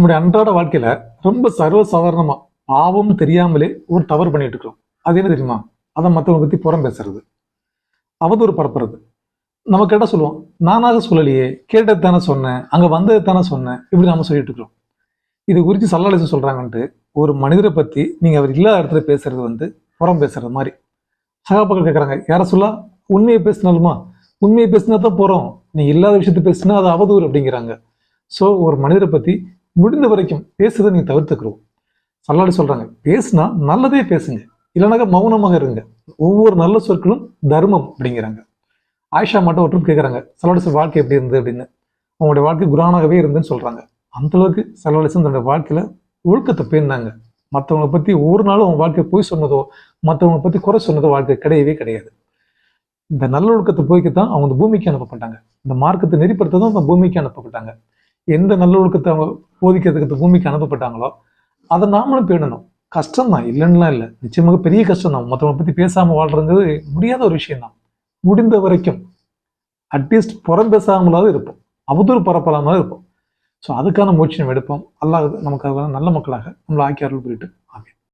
நம்முடைய அன்றாட வாழ்க்கையில ரொம்ப சர்வசாதாரணமா பாவம் தெரியாமலே ஒரு தவறு பண்ணிட்டு இருக்கிறோம். அது என்ன தெரியுமா? அதை மற்றவங்க பத்தி புறம் பேசுறது. அவதூறு பரப்புறது. நம்ம கேட்டால் சொல்லுவோம் நானாக சொல்லலையே கேட்டது தானே சொன்னேன் அங்க வந்தது தானே சொன்னேன் இப்படி நாம சொல்லிட்டு இருக்கிறோம். இது குறித்து சல்லாலேசு சொல்றாங்கன்ட்டு ஒரு மனிதரை பத்தி நீங்க அவர் இல்லாத இடத்துல பேசுறது வந்து புறம் பேசுறது மாதிரி. சகாபாக்கள் கேட்குறாங்க யார சொல்லா? உண்மையை பேசினாலுமா? உண்மையை பேசினா தான் போகிறோம் நீ இல்லாத விஷயத்த பேசினா அது அவதூறு அப்படிங்கிறாங்க. ஸோ ஒரு மனிதரை பத்தி முடிந்த வரைக்கும் பேசுறதை நீங்கள் தவிர்த்துக்கிறோம். சல்லாடி சொல்கிறாங்க பேசுனா நல்லதே பேசுங்க இல்லைனாக்கா மௌனமாக இருங்க. ஒவ்வொரு நல்ல சொற்களும் தர்மம் அப்படிங்கிறாங்க. ஆயிஷா மட்டும் ஒற்றும் கேட்குறாங்க சல்லாடி வாழ்க்கை எப்படி இருந்தது அப்படின்னு. அவங்களுடைய வாழ்க்கை குரானாகவே இருந்துன்னு சொல்கிறாங்க அந்த அளவுக்கு சல்லாடிசன் தன்னுடைய வாழ்க்கையில் ஒழுக்கத்தை பேர்ந்தாங்க மற்றவங்களை பற்றி ஒரு நாளும் அவங்க வாழ்க்கை போய் சொன்னதோ மற்றவங்களை பற்றி குறை சொன்னதோ வாழ்க்கை கிடையவே கிடையாது. இந்த நல்லொழுக்கத்தை போய்க்குத்தான் அவங்க பூமிக்கு அனுப்பப்பட்டாங்க. இந்த மார்க்கத்தை நெறிப்படுத்த தான் அந்த பூமிக்கு அனுப்பப்பட்டாங்க. எந்த நல்லொழுக்கத்தை அவங்க போதிக்கிறதுக்கு இந்த பூமிக்கு அனுப்பப்பட்டாங்களோ அதை நாமளும் பேணணும். கஷ்டம் தான் இல்லைன்னுலாம் இல்லை. நிச்சயமாக பெரிய கஷ்டம் தான் மற்றவங்களை பற்றி பேசாமல் வாழ்றதுங்கிறது முடியாத ஒரு விஷயம் தான் முடிந்த வரைக்கும் அட்லீஸ்ட் புறம் பேசாமலாவது இருப்போம். அவதூறு பரப்பலாமலாவது இருப்போம். ஸோ அதுக்கான முயற்சி நம்ம எடுப்போம். அல்லாஹ் நமக்கு நல்ல மக்களாக நம்மளை ஆக்கி அருள்